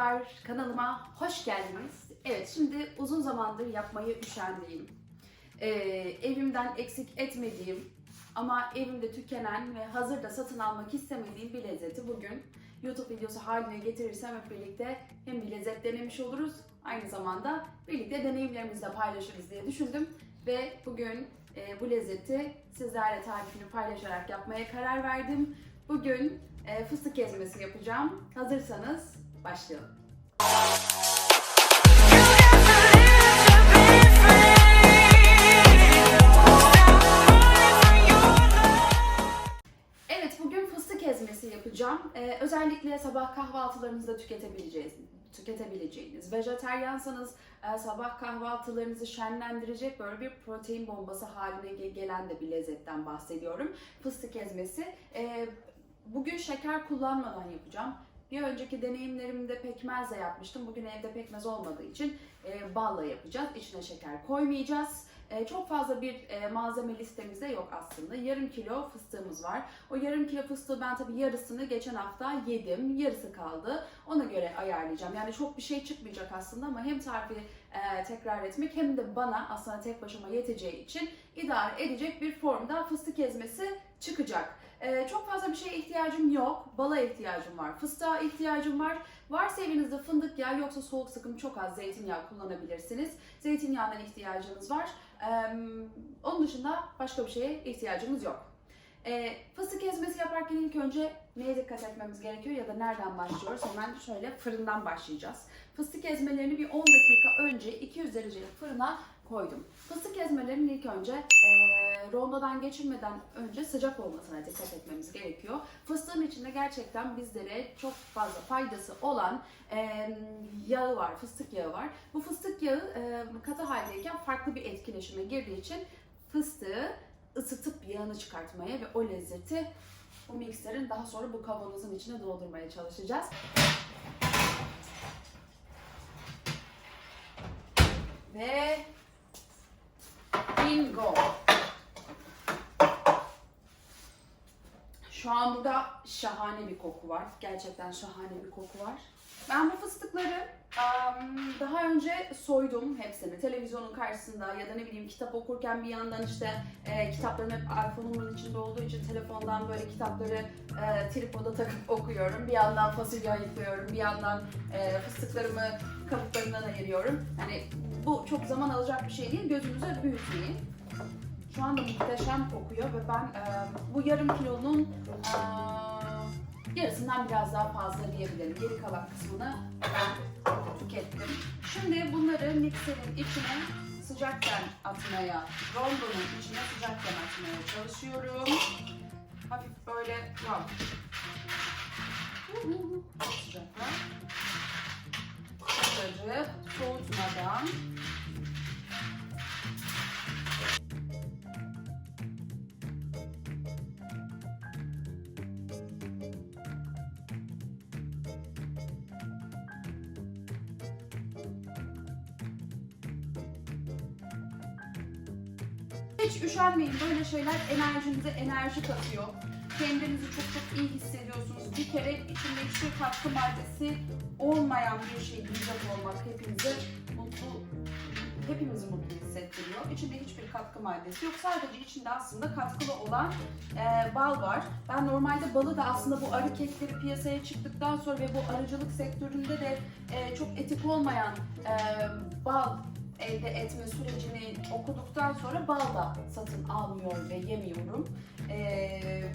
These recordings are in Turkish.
Merhabalar, kanalıma hoş geldiniz. Evet, şimdi uzun zamandır yapmayı üşendiğim, e, evimden eksik etmediğim ama evimde tükenen ve hazırda satın almak istemediğim bir lezzeti bugün YouTube videosu haline getirirsem hep birlikte hem bir lezzet denemiş oluruz, aynı zamanda birlikte deneyimlerimizi de paylaşırız diye düşündüm. Ve bugün e, bu lezzeti sizlerle tarifini paylaşarak yapmaya karar verdim. Bugün e, fıstık ezmesi yapacağım. Hazırsanız başlayalım. Evet bugün fıstık ezmesi yapacağım. Ee, özellikle sabah kahvaltılarınızda tüketebileceğiniz, tüketebileceğiniz, vejeteryansanız e, sabah kahvaltılarınızı şenlendirecek böyle bir protein bombası haline ge- gelen de bir lezzetten bahsediyorum. Fıstık ezmesi. Ee, bugün şeker kullanmadan yapacağım. Bir önceki deneyimlerimde pekmezle yapmıştım. Bugün evde pekmez olmadığı için e, balla yapacağız. İçine şeker koymayacağız. E, çok fazla bir e, malzeme listemizde yok aslında. Yarım kilo fıstığımız var. O yarım kilo fıstığı ben tabii yarısını geçen hafta yedim. Yarısı kaldı. Ona göre ayarlayacağım. Yani çok bir şey çıkmayacak aslında ama hem tarifi e, tekrar etmek hem de bana aslında tek başıma yeteceği için idare edecek bir formda fıstık ezmesi çıkacak. E, çok fazla bir şeye ihtiyacım yok. Bala ihtiyacım var. Fıstığa ihtiyacım var. Varsa evinizde fındık yağı yoksa soğuk sıkım çok az zeytinyağı kullanabilirsiniz. Zeytinyağından ihtiyacınız var. Ee, onun dışında başka bir şeye ihtiyacımız yok. Ee, fıstık ezmesi yaparken ilk önce neye dikkat etmemiz gerekiyor ya da nereden başlıyoruz? Hemen şöyle fırından başlayacağız. Fıstık ezmelerini bir 10 dakika önce 200 derecelik fırına koydum. Fıstık ezmelerinin ilk önce e, rondodan geçirmeden önce sıcak olmasına dikkat etmemiz gerekiyor. Fıstığın içinde gerçekten bizlere çok fazla faydası olan e, yağı var, fıstık yağı var. Bu fıstık yağı e, katı haldeyken farklı bir etkileşime girdiği için fıstığı ısıtıp yağını çıkartmaya ve o lezzeti bu mikserin daha sonra bu kavanozun içine doldurmaya çalışacağız. Ve bingo. Şu burada şahane bir koku var. Gerçekten şahane bir koku var. Ben bu fıstıkları daha önce soydum hepsini. Televizyonun karşısında ya da ne bileyim kitap okurken bir yandan işte e, kitaplarım hep iPhone'umun içinde olduğu için telefondan böyle kitapları e, tripoda takıp okuyorum. Bir yandan fasulye ayıklıyorum, bir yandan e, fıstıklarımı kabuklarından ayırıyorum. Hani bu çok zaman alacak bir şey değil. Gözünüze büyütmeyin. Şu anda muhteşem kokuyor ve ben e, bu yarım kilonun e, yarısından biraz daha fazla diyebilirim. Geri kalan kısmını ben tükettim. Şimdi bunları mikserin içine sıcakken atmaya, rondonun içine sıcakken atmaya çalışıyorum. Hafif böyle, wow. Çok sıcaklar. Bunları soğutmadan Hiç üşenmeyin. Böyle şeyler enerjinize enerji katıyor. Kendinizi çok çok iyi hissediyorsunuz. Bir kere içinde hiçbir katkı maddesi olmayan bir şey yiyecek olmak hepinizi mutlu hepimizi mutlu hissettiriyor. İçinde hiçbir katkı maddesi yok. Sadece içinde aslında katkılı olan e, bal var. Ben normalde balı da aslında bu arı kekleri piyasaya çıktıktan sonra ve bu arıcılık sektöründe de e, çok etik olmayan e, bal elde etme sürecini okuduktan sonra bal da satın almıyor ve yemiyorum. Ee,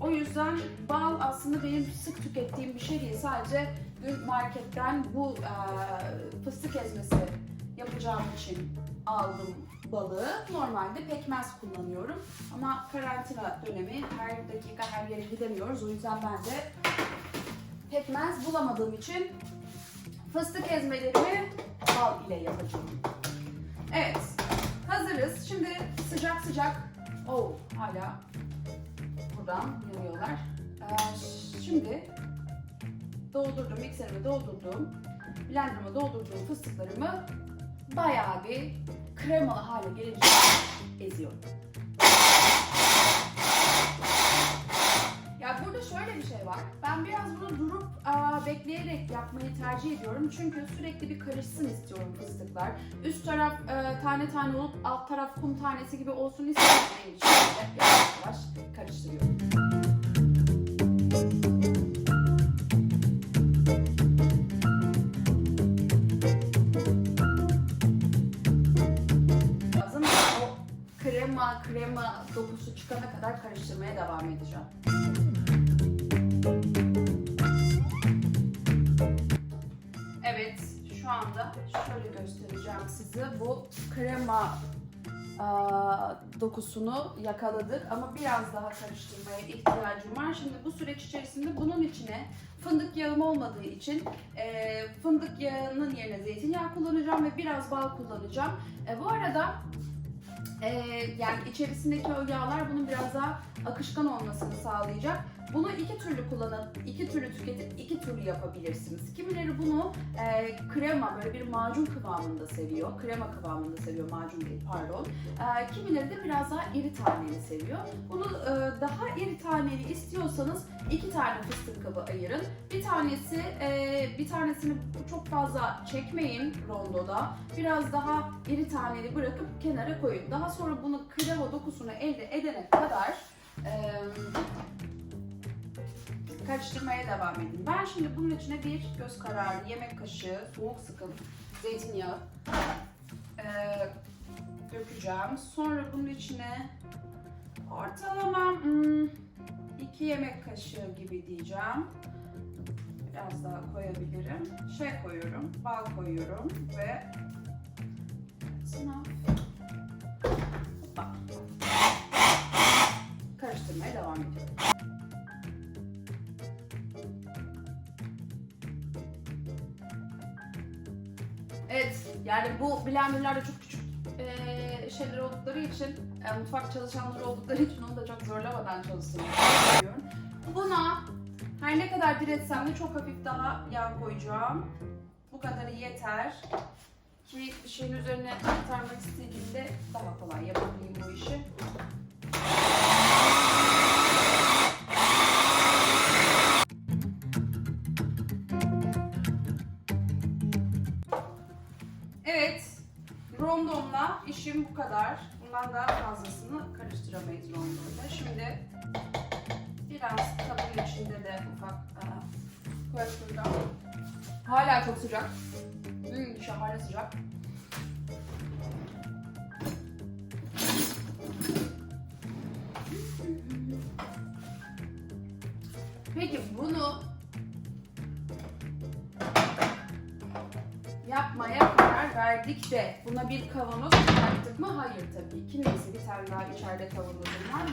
o yüzden bal aslında benim sık tükettiğim bir şey değil. Sadece dün marketten bu e, fıstık ezmesi yapacağım için aldım balığı. Normalde pekmez kullanıyorum. Ama karantina dönemi her dakika her yere gidemiyoruz. O yüzden ben de pekmez bulamadığım için fıstık ezmelerimi bal ile yapacağım. Evet, hazırız. Şimdi sıcak sıcak, oh hala buradan yanıyorlar. Ee, şimdi doldurdum, mikserime doldurdum, blenderıma doldurduğum fıstıklarımı bayağı bir kremalı hale gelince eziyorum. Bir şey var. Ben biraz bunu durup aa, bekleyerek yapmayı tercih ediyorum. Çünkü sürekli bir karışsın istiyorum fıstıklar. Üst taraf e, tane tane olup alt taraf kum tanesi gibi olsun istemediğim için de yavaş yavaş karıştırıyorum. O krema krema dokusu çıkana kadar karıştırmaya devam edeceğim. Evet, şu anda şöyle göstereceğim size. Bu krema aa, dokusunu yakaladık ama biraz daha karıştırmaya ihtiyacım var. Şimdi bu süreç içerisinde bunun içine fındık yağım olmadığı için e, fındık yağının yerine zeytinyağı kullanacağım ve biraz bal kullanacağım. E, bu arada e, yani içerisindeki o yağlar bunun biraz daha akışkan olmasını sağlayacak. Bunu iki türlü kullanıp, iki türlü tüketip iki türlü yapabilirsiniz. Kimileri bunu e, krema, böyle bir macun kıvamında seviyor. Krema kıvamında seviyor, macun değil pardon. E, kimileri de biraz daha iri taneli seviyor. Bunu e, daha iri taneli istiyorsanız iki tane fıstık kabı ayırın. Bir tanesi, e, bir tanesini çok fazla çekmeyin rondoda. Biraz daha iri taneli bırakıp kenara koyun. Daha sonra bunu krema dokusunu elde edene kadar e, karıştırmaya devam edin. Ben şimdi bunun içine bir göz kararı yemek kaşığı soğuk sıkım zeytinyağı e, dökeceğim. Sonra bunun içine ortalama hmm, iki yemek kaşığı gibi diyeceğim. Biraz daha koyabilirim. Şey koyuyorum, bal koyuyorum ve sınav. Devam ediyorum. Evet, yani bu blenderlarda çok küçük eee, şeyler oldukları için, e, mutfak çalışanları oldukları için onu da çok zorlamadan istiyorum. Buna her ne kadar diretsem de çok hafif daha yağ koyacağım. Bu kadarı yeter ki bir şeyin üzerine aktarmak istediğimde daha kolay yapabileyim bu işi. Evet, rondomla işim bu kadar. Bundan daha fazlasını karıştıramayız rondomda. Şimdi biraz kabın içinde de ufak aa, karıştıracağım. Hala çok sıcak. Hmm, şahane sıcak. Peki bunu verdik de buna bir kavanoz bıraktık mı? Hayır tabii ki. Neyse bir tane daha içeride kavanozum.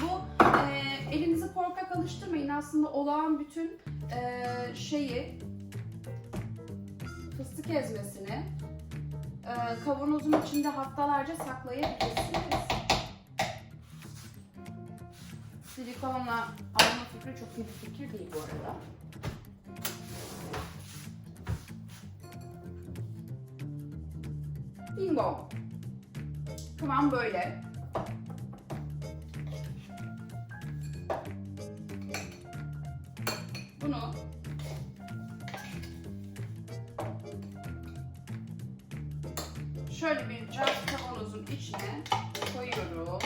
Bu e, elinizi korkak alıştırmayın. Aslında olağan bütün e, şeyi fıstık ezmesini e, kavanozun içinde haftalarca saklayabilirsiniz. Silikonla alma fikri çok iyi bir fikir değil bu arada. Bingo. Kıvam böyle. Bunu şöyle bir cam kavanozun içine koyuyorum.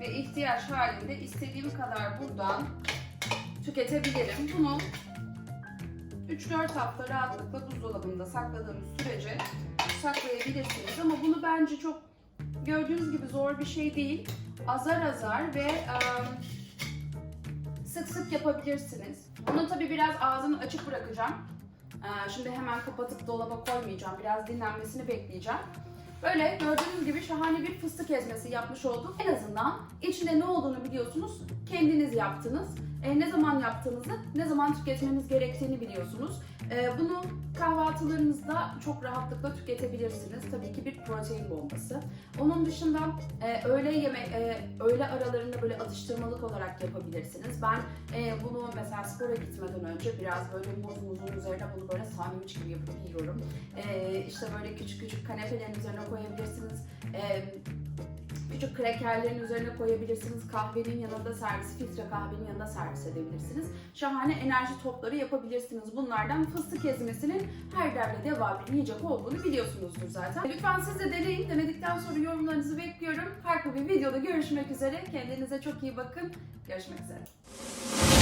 Ve ihtiyaç halinde istediğim kadar buradan tüketebilirim. Bunu 3-4 hafta rahatlıkla buzdolabında sakladığımız sürece saklayabilirsiniz. Ama bunu bence çok gördüğünüz gibi zor bir şey değil. Azar azar ve em, sık sık yapabilirsiniz. Bunu tabii biraz ağzını açık bırakacağım. Şimdi hemen kapatıp dolaba koymayacağım. Biraz dinlenmesini bekleyeceğim. Böyle gördüğünüz gibi şahane bir fıstık ezmesi yapmış olduk. En azından içinde ne olduğunu biliyorsunuz. Kendiniz yaptınız. E, ne zaman yaptığınızı, ne zaman tüketmeniz gerektiğini biliyorsunuz. E, bunu kahvaltılarınızda çok rahatlıkla tüketebilirsiniz. Tabii ki bir protein bombası. Onun dışında e, öğle yeme e, öğle aralarında böyle atıştırmalık olarak yapabilirsiniz. Ben e, bunu mesela spora gitmeden önce biraz böyle muz muzun üzerine bunu böyle sandviç gibi yapıp yiyorum. E, işte böyle küçük küçük kanepelerin üzerine koyabilirsiniz. E, Küçük krekerlerin üzerine koyabilirsiniz. Kahvenin yanında servis, filtre kahvenin yanında servis edebilirsiniz. Şahane enerji topları yapabilirsiniz. Bunlardan fıstık ezmesinin her demde devamlı yiyecek olduğunu biliyorsunuzdur zaten. Lütfen siz de deneyin. Denedikten sonra yorumlarınızı bekliyorum. Farklı bir videoda görüşmek üzere. Kendinize çok iyi bakın. Görüşmek üzere.